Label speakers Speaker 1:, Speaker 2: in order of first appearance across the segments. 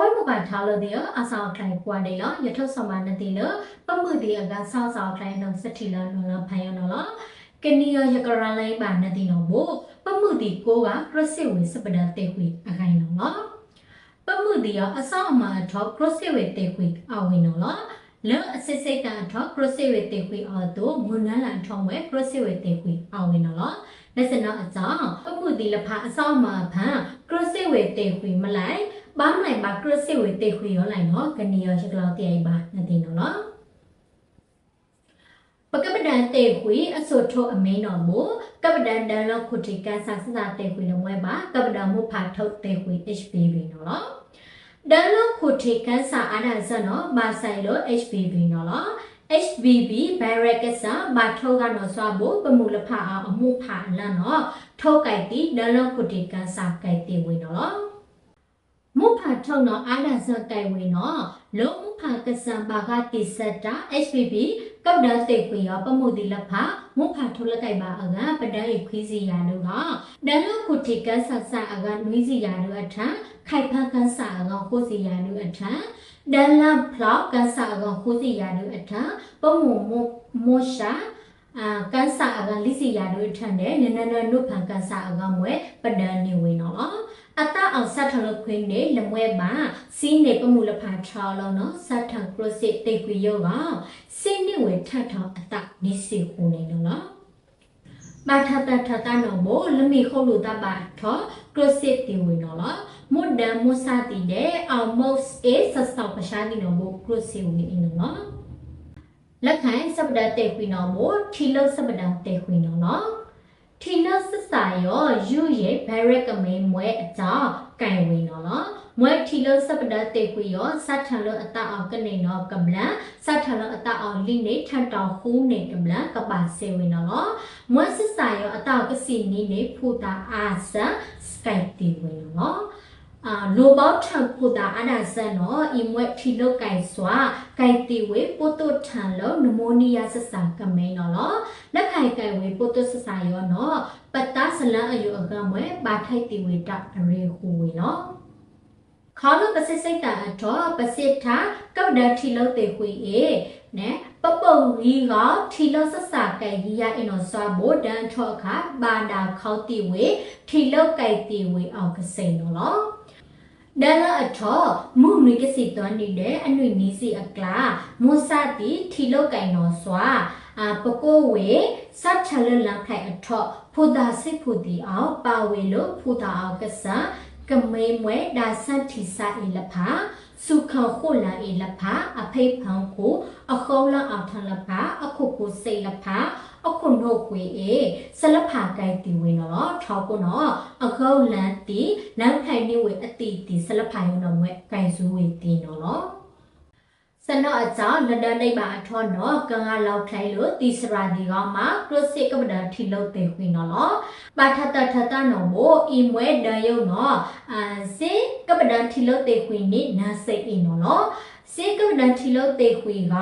Speaker 1: ဝဲမပါထားလို့ဒီအဆောင်ထိုင်ကွာတယ်လို့ရထုဆမနတိလို့ပမှုဒီအကဆောက်ဆောက်ထိုင်လို့စတိလလုံလဖိုင်ရနော်ကနီယရကရလိုင်းပါနတိနော်ဘပမှုဒီကိုကခရစ်ဝေစပဒတေခွေအခိုင်နော်ပမှုဒီအဆောင်အမအထောခရစ်ဝေတေခွေအဝင်းနော်လောအစစ်စိတ်တာထောခရစ်ဝေတေခွေအော်တို့မွန်နလန်ထောဝဲခရစ်ဝေတေခွေအဝင်းနော်လက်စနာအကြောင်းပမှုဒီလဖအဆောင်အမဖန်ခရစ်ဝေတေခွေမလိုက် ဘာမနိုင်ပါခရစ်စစ်ဝေတေခွေရောလိုက်နော်ကနီရောရှကလောက်တေပါနတိနော်ပကပဒန်တေခွေအစောထောအမင်းတော်မူကပဒန်ဒန်လောက်ခုတိကန်ဆာစစတေခွေလမွဲပါကပဒန်မူဖာထုတ်တေခွေ HPV နော်ဒန်လောက်ခုတိကန်ဆာအာနာဇနော်မာဆိုင်လို့ HPV နော် HBB ဗိုင်းရပ်စ်ကမထောကတော့စွာဖို့ပမူလဖအောင်အမှုဖာလန်နော်ထောက်ကြိုက်တီဒန်လောက်ခုတိကန်ဆာကြိုက်တီဝင်နော် မုဖာထုံတော့အာနာဇတိုင်ဝင်နော်လုံးမုဖာကစံဘာဂတိစတာ HPV ကပ်ဒါစေခွေရောပမှုတိလဖမုဖာထုလကိုင်ပါအကပဒဲခွေးစီယာတို့ကဒန်လုခုတိကဆဆာအကနွီးစီယာတို့အထခိုက်ဖန်ကန်ဆာအကခိုးစီယာတို့အထဒန်လဖလောက်ကန်ဆာအကခိုးစီယာတို့အထပမှုမမောရှာအာကန်ဆာအကလိစီယာတို့အထနဲ့နနနနုဖန်ကန်ဆာအကမွဲပဒန်နေဝင်နော် အတအောင်ဆက်ထလို့ခွင်းနေလမွဲပါစီးနေပမှုလဖန်ထောင်းလို့နော်ဆက်ထကရစစ်တိတ်ကွေယောကစိနေဝေထထအတနေစီခုနေနော်မာထတထတနောဘလမီခုလူတပါထောကရစစ်တီဝေနော်မွတ်ဒမွစာတီတဲ့အောင်မော့စ်အေဆဆောက်ပရှာဒီနောဘကရစစ်ဝေနော်လက်ခံစပဒတဲ့ခွေနော်မို့ထီလုစပဒတဲ့ခွေနော် ထီနစစာရောယူရဲ့ဘရက်ကမေးမွဲအကြောင်းကင်ဝင်နော်မွဲထီလို့စပဒတေကွေရောစတ်ထန်လို့အတအောင်ကနေနော်ကမလန်စတ်ထန်လို့အတအောင်လိနေထန်တောင်ခူးနေကမလန်ကပါစေဝင်နော်မွဲစစာရောအတောက်ကစီနီနေဖူတာအာဆန်စကိုက်တီဝင်နော် အာလိုဘောက်ထံဖူတာအနာဆန်နော်အီမွဲထီလို့ကင်စွာကိုက်တီဝေပိုတိုထန်လို့နမိုနီးယားစစာကမဲနော်လက်ခိုင်ကိုင်ဝေပိုတိုစစာရောနော်ပတ္တဆလန်အယူအကမွဲပါထိုက်တီဝေတာအရေဟူဝေနော်ခေါလပစစ်စိတ်တာအတော့ပစစ်တာကပ်ဒထီလို့တေခွေအေနဲပပုံရီကထီလို့ဆဆာကဲရီယာအင်နော်စွာဘိုဒန်ထော့ခါဘာနာခေါတီဝေထီလို့ကဲတီဝေအောင်ကစိန်နော် ဒလအထောမုန်နွေကစီတွန်နေတဲ့အနွေနီးစီအကလာမွဆာတီထီလို့ကဲနော်စွာအာပကိုဝေစတ်ချလလခိုင်အထောဖူဒါစစ်ဖူဒီအောင်ပါဝေလို့ဖူဒါအောင်ကဆာကမေမွဲဒါဆန်တီစာအီလဖာစုခခုလာအီလဖာအဖိဖန်ကိုအခေါလာအောင်ထလဖာအခုကိုစိတ်လဖာ အခုနို့ကွေအေဆလဖာကိုင်တီဝင်နော်ထောက်ကုနော်အခေါလန်တီလန်ခိုင်နေဝေအတီတီဆလဖာယုံနော်မွဲကိုင်စုဝေတီနော် စနောအကြောင်းလဒနိဗ္ဗာန်အထောနော်ကံကလောက်ထိုင်လို့တိစရာဒီကောင်မှာကရစစ်ကပဒထီလို့တေခွေနော်ပါထတထတနော်မို့အီမွဲဒယုံနော်အာစေကပဒထီလို့တေခွေနိနာစိတ်အင်းနော်စေကပဒထီလို့တေခွေက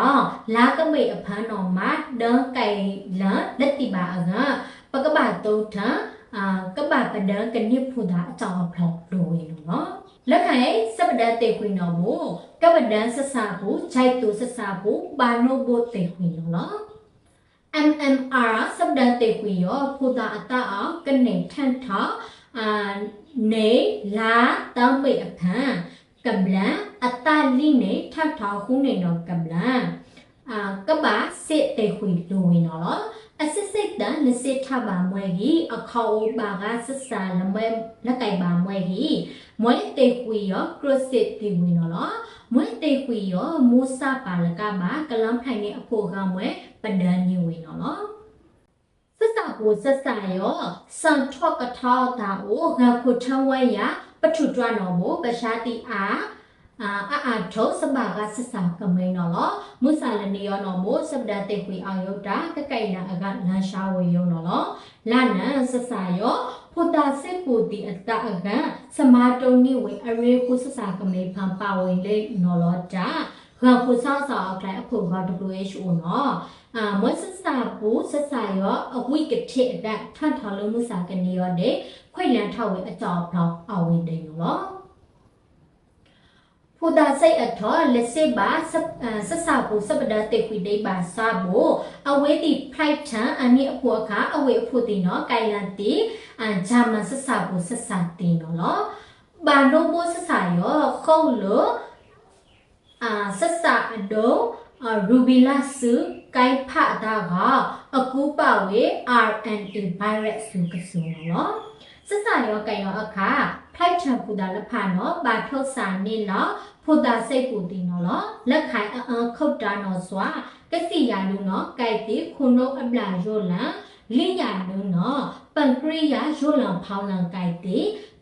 Speaker 1: လာကမိတ်အဖန်းတော်မှာဒန်ကိုင်လန်လက်တိပါအကပကပတုထအာကပပဒကနိဖုဒအကြောင်းအဖော်လို့ဝင်နော်လက်ခံစပဒတေခွေနော်မို့ ကပဒန်ဆဆာဘူးဂျိုက်တူဆဆာဘူးဘာနိုဘိုတေခွေနော် MMR စပဒတေခွေရောဖူတာအတအောင်ကနေထန်ထအာနေလာတောင်းပိအဖန်ကမ္လန်အတလိနေထပ်ထောက်ခုနေတော့ကမ္လန်အာကဘာစစ်တေခွေလိုဝင်နော် အစစ်စစ်တန်လစစ်ထပါမွဲကြီးအခေါဘာကဆဆာလမွဲလက်ကြိုက်ပါမွဲကြီးမွဲတေခွေရောကရစစ်တေဝင်နော်မွဲတေခွေရောမူစာပါလကမှာကလမ်ဖိုင်နေအဖို့ကမွဲပဒန်ညဝင်နော်စစကိုစစရောစန်ထော့ကထောက်တာအိုငါခုထဝဲရပထုတွန်းတော်မို့ပရှာတိအား အာအာထောစဘာကစစကမိန်နော်မုဆာလနေယောနော်မို့စပဒတေခွေအောင်ယုတ်တာကကိုင်နာအကလန်ရှာဝေယုံနော်လာနန်စစယောဖုတာစစ်ပူတီအတအကစမာတုံနိဝေအရေခုစစကမိဖန်ပါဝင်လေနော်လောတာခါခုဆောက်ဆောက်တိုင်းအဖို့က WHO နော်အာမွတ်စစာဘူးစစာရောအဝိကတိအတက်ထန်ထော်လုံးမှုစာကနေရောတဲ့ခွိလန်ထောက်ဝဲအကြောင်းဖောင်းအဝင်းတယ်နော် ဖူတာစိတ်အထောလက်စစ်ပါဆက်ဆာပူစပဒတေခွေဒိပါစာဘောအဝေးတိဖိုက်ချန်အနိအဖို့အခါအဝေးအဖို့တိနော်ကိုင်လန်တိအဂျာမန်ဆက်ဆာပူဆက်ဆာတင်နော်ဘာနိုဘောဆက်ဆာယောခုံးလို့အာဆက်ဆာအဒိုရူဘီလာစုကိုင်ဖတ်တာကအကူပါဝေ RNA virus စုကစုနော် ဆက်ဆာယောကယောအခါဖိုက်ချန်ပူတာလဖာနော်ဘာထုတ်စာနေနော်ဖူတာစိတ်ပူတီနော်လောလက်ခိုင်အအခုတ်တာနော်စွာကစီယာလူနော်ကြိုက်တိခုနုအပလာရိုလန်လိညာလူနော်ပန်ကရိယာရိုလန်ဖောင်းလန်ကြိုက်တိ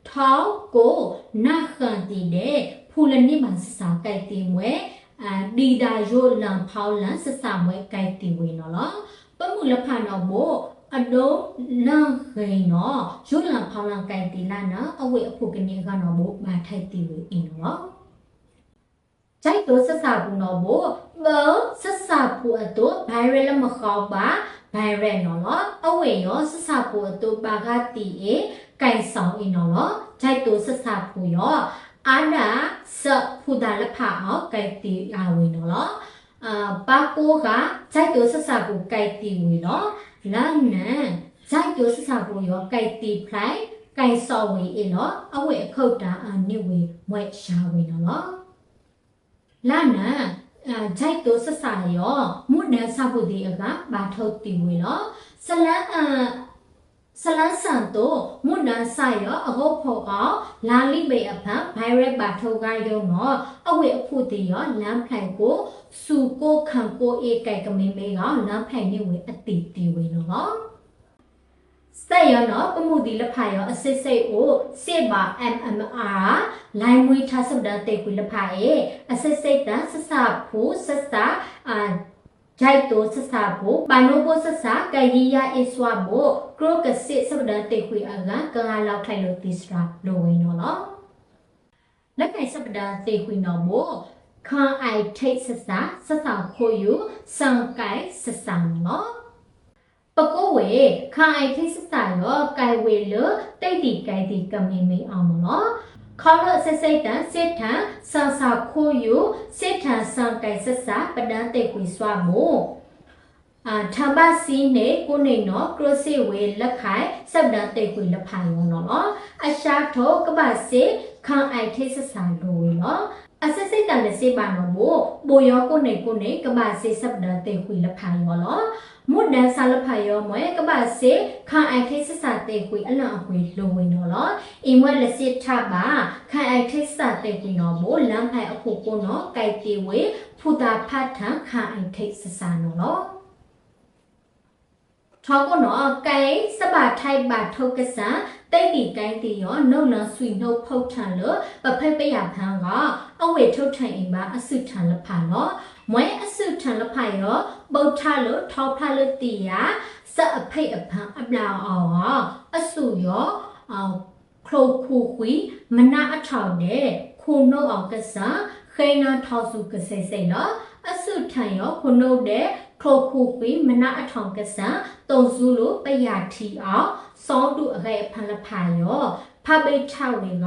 Speaker 1: ထောက်ကိုနခန်တီတဲ့ဖူလနိမန်စစာကြိုက်တိမွဲအာဒီတာရိုလန်ဖောင်းလန်စစာမွဲကြိုက်တိဝေနော်လောပမှုလဖာနော်ဘော အဒိုလန်ခိနော်ရိုလန်ဖောင်းလန်ကြိုက်တိလာနော်အဝေအဖို့ကနေကနော်ဘောမာထိုက်တိဝေအင်းနော်ကြိုက်တော့ဆက်စာဘူးနော်ဘောဘောဆက်စာဘူးအတော့ဘိုင်ရလမခေါပါဘိုင်ရနော်လောအဝေရောဆက်စာဘူးအတော့ပါကတီအေကိုင်ဆောင်အင်းနော်လောကြိုက်တော့ဆက်စာဘူးရောအာနာစဖူဒါလဖာအောကိုင်တီအဝေနော်လောအာပါကိုကကြိုက်တော့ဆက်စာဘူးကိုင်တီဝေနော် လာနန်ကြိုက်တော့ဆက်စာဘူးရောကိုင်တီဖလိုက်ကိုင်ဆော်ဝေအင်းနော်အဝေအခုတ်တာအနိဝေမွဲရှာဝေနော်လောလာနန်အာဂျိုက်တိုဆဆာယောမုဒ္ဒဆပုတိအကဘာထုတ်တီဝေလောဆလန်အာ ဆလန်ဆန်တိုမုဒ္ဒဆာယောအဟုတ်ဖို့အောင်လာလိပေအဖန်ဗိုင်ရက်ဘာထုတ်ကယုံတော့အဝေအဖို့တီယောလမ်းဖိုင်ကိုစုကိုခံကိုအေကဲကမင်းမေကလမ်းဖိုင်နေဝေအတီတီဝေနော်စက်ရောနော်ပမှုဒီလဖာရောအစစ်စိတ်ကိုစစ်ပါ MMR လိုင်းဝေးထားစပ်တဲ့တေကွေလဖာရဲ့အစစ်စိတ်တဆဆဖို့ဆဆအာ ဂျိုက်တိုဆဆဖို့ပနိုဘောဆဆကယီယာအစ်ဝါဘောကရိုကစစ်စပ်တဲ့တေကွေအကကငါလောက်ထိုင်လို့တိစရာလိုဝင်နော်နော်လက်ကင်စပ်တဲ့တေကွေနော်ဘောခံအိုက်ထိတ်ဆဆဆဆခိုယူစံကိုင်ဆဆနော်ပကောဝေခိုင်အိုက်ထိတ်ဆဆရောကိုင်ဝေလတိတ်တီကိုင်တီကမီမီအောင်နော် ခေါ်လို့စစ်စိတ်တန်စစ်ထန်ဆာဆာခိုးယူစစ်ထန်ဆန်ကိုင်ဆက်စာပဒန်းတိတ်ကွေစွာမို့အာထဘစီနေကိုနေနော်ကရစီဝေလက်ခိုင်စပ်ဒန်းတိတ်ကွေလက်ဖိုင်ရောနော်အရှာထောကပစေခံအိုက်ထိတ်ဆက်စာလိုဝေနော် အစစ်စိတ်တန်လက်စေပါနော်မို့ဘိုယောကိုနေကိုနေကပစေစပ်ဒန်းတိတ်ကွေလက်ဖိုင်ရောနော်မုဒ္ဒန်ဆာလဖာယောမွဲကပစေခံအိုက်ထိစစာတေကွေအလံအကွေလိုဝင်တော့လောအိမ်ဝဲလက်စစ်ထပါခံအိုက်ထိစစာတေကွေနော်မို့လမ်းဖိုင်အခုကိုနော်ကြိုက်တေဝေဖူတာဖတ်ထံခံအိုက်ထိစစာနော်လောထောကနော်ကဲစပါထိုက်ပါထုတ်ကစား တိတ်တီကိုင်းတီရောနှုတ်လန်ဆွေနှုတ်ဖုတ်ထန်လို့ပဖိတ်ပရဖန်းကအဝေထုတ်ထိုင်အိမ်ပါအစုထန်လဖာနော်မွဲအစုထန်လဖာရောပုတ်ထလို့ထောက်ဖလို့တီရစအဖိတ်အဖန်းအပလောင်အောင်အစုရောအောင်ခလုတ်ခုခွီမနာအထောင်တဲ့ခုနှုတ်အောင်ကစားခိနာထောက်စုကစိစိနော်အစုထန်ရောခုနှုတ်တဲ့ခုခုခွီမနာအထောင်ကစားတုံစုလို့ပရထီအောင် စောတုအခဲဖန်လဖာယောဖပိတ်ချဝေက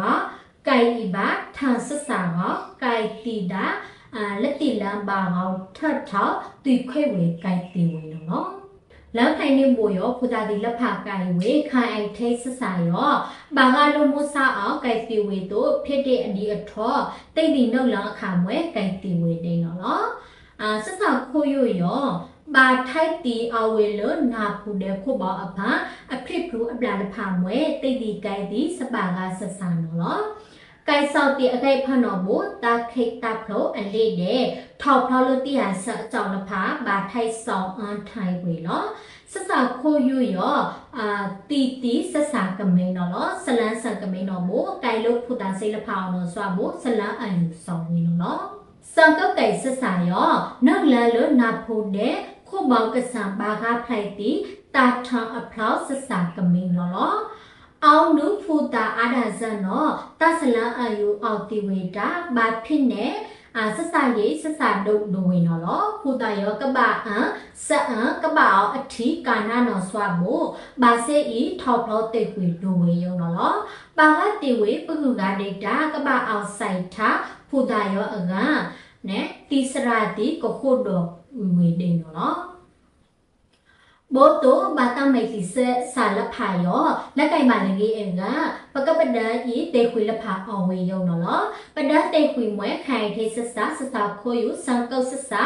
Speaker 1: ကိုင်ဤပါထန်ဆဆာကကိုင်တီတာအာလက်တိလမ်းပါကောင်ထတ်ထတီခွေဝေကိုင်တီဝေနော်လမ်းခိုင်နေမို့ရောဖူတာဒီလက်ဖကိုင်ဝေခိုင်အိုက်ထိဆဆာရောဘာကလုံးမဆာအောင်ကိုင်တီဝေတို့ဖြစ်တဲ့အဒီအထောတိတ်တီနှုတ်လောင်းအခါမွဲကိုင်တီဝေတိန်နော်အာဆဆာခိုးရရော ဘာထိုက်တီအဝေလနာဖူတဲ့ခုဘောအဖာအဖြစ်ကလူအပလာလဖာမွဲတိတ်တီကိုင်တီစပါကဆဆာနော်ကိုင်ဆောက်တီအခိုက်ဖနော်ဘူတာခိတ်တာဖလို့အလေးတဲ့ထောက်ဖလို့တီဟာဆအကြောင်းလဖာဘာထိုက်ဆောင်အန်ထိုင်ဝေနော်ဆဆာခိုးယူရောအာတီတီဆဆာကမိန်နော်ဆလန်းဆန်ကမိန်နော်ဘူကိုင်လို့ဖူတာစိတ်လဖာအောင်နော်စွာဘူဆလန်းအန်ယူဆောင်ဝေနော်စံကောက်ကိုင်ဆဆာရောနောက်လလို့နာဖို့တဲ့ ခုမောင်ကဆံဘာကဖလိုက်တီတာထံအဖလောက်ဆဆာကမိန်နော်အောင်နုဖူတာအာဒါဇန်နော်တဆလန်အယူအောက်တီဝေတာဘာဖြစ်နေအာဆက်စာရေးဆက်စာဒုတ်လိုဝင်နော်လောဖူတာယောကပအံဆက်အံကပအောအထီကာနာနော်ဆွာမို့ဘာစေဤထောက်ဖောတိတ်ကွေလိုဝင်ယောနော်လောပါကတိဝေပုဂုကဒေတာကပအောင်ဆိုင်ထာဖူတာယောအကနဲ့တိစရာတိကခုတော် ဝေဒေနော်လောဘောတောဘာတမိတ်စီဆဆာလဖာယောလက်ကင်မလကြီးအင်ကပကပဒန်ဤတေခွေလဖာအောင်ဝေယုံနော်လောပဒတ်တေခွေမွဲခိုင်ထေဆဆာဆဆာခိုယုစံကုတ်ဆဆာ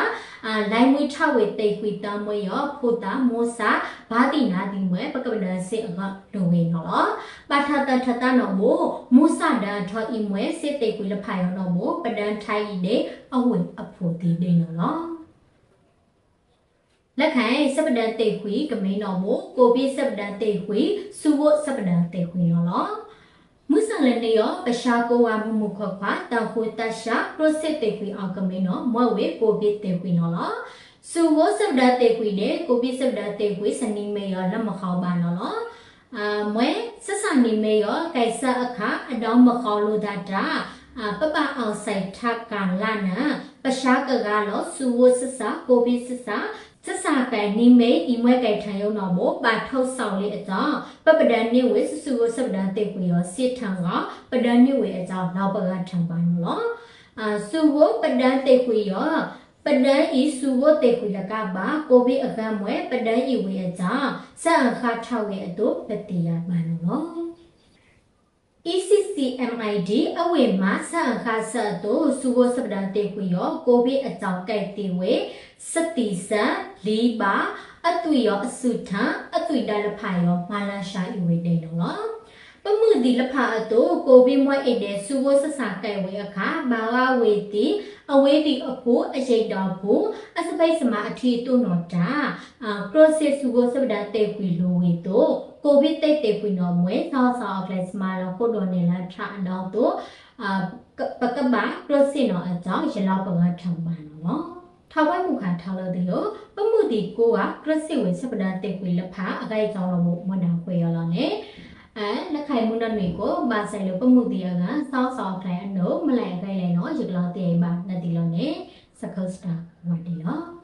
Speaker 1: အာလိုင်မွေထဝေတေခွေတမွေယောဖူတာမောစာဘာတိနာတိမွဲပကပဒန်စေအကဒဝေနော်လောပါထတထတနော်မို့မူစဒန်ထောဤမွဲစေတေခွေလဖာယောနော်မို့ပဒန်ထိုင်ဤနေအဝေအဖို့တိနေနော် လောလက်ခံစပဒန်တေခွေကမင်းတော်မူကိုပိစပဒန်တေခွေစုဝစပဒန်တေခွေရောလောမုဆလန်နေရောပရှာကိုဝါမှုမှုခခွာတောက်ခွေတရှာပရိုစစ်တေခွေအောင်ကမင်းတော်မွဲဝေကိုပိတေခွေနော်လောစုဝစပဒန်တေခွေနဲ့ကိုပိစပဒန်တေခွေစနီမေရောလက်မခေါပါနော်လောအာမွဲဆက်ဆံနေမေရောကိုက်ဆအခါအတောင်းမခေါလို့ဒတာအာပပအောင်ဆိုင်ထကာလာနာပရှာကကလောစုဝဆဆကိုပိဆဆ ဆက်စာကန်နိမိတ်ဒီမွဲကြိုက်ထံရုံတော်မို့ပါထုတ်ဆောင်လေးအကြောင်းပပဒန်နိဝေစစုဝစပဒန်တေကွေရောစစ်ထံကပဒန်နိဝေအကြောင်းနောက်ပကထံပါနော်အာစုဝပဒန်တေကွေရောပဒန်ဤစုဝတေကွေလကပါကိုဗစ်အကံမွဲပဒန်ဤဝေအကြောင်းစံအခါထောက်ရဲ့အတူပတိယပါနော် ECCMID အဝေမှာဆန်ခါဆတ်တို့စုဝစပဒန်တေခွေရောကိုဗစ်အကြောင်းကြိုက်တေဝေစတိဆန်လီပါအသွေရောအစုထံအသွေတလဖာရောမာလာရှာဤဝေနေနော်ပမှုဒီလဖာအတူကိုဗစ်မွဲအိတ်တဲ့စုဝဆဆာကြိုက်ဝေအခါဘာဝဝေတိအဝေတိအဖို့အရေးတော်ဖို့အစပိတ်စမအထီတုနော်တာအာကရိုစစ်စုဝစပဒန်တေခွေလိုဝေတို့ ကိုဗစ်တိတ်တေပွေနော်မွေဆောဆောကလစ်မာလောကိုဒိုနေလာထအနောက်တော့အာပကဘာပရိုစင်နော်အကြောင်းရလောက်ပကထံပါနော်ထောက်ဝဲမှုခံထားလို့ဒီကိုပမှုဒီကိုကကရစစ်ဝေစပဒန်တေပွေလက်ဖာအကြိုက်ကြောင်းလို့မနာခွေရလာနဲ့အဲလက်ခိုင်မှုနတ်တွေကိုဘာဆိုင်လို့ပမှုဒီကဆောဆောကလအနုမလိုက်အကြိုက်လိုက်နော်ရကလောက်တေးပါနတ်ဒီလို့နဲ့စကုတ်စတာဝတ်ဒီလော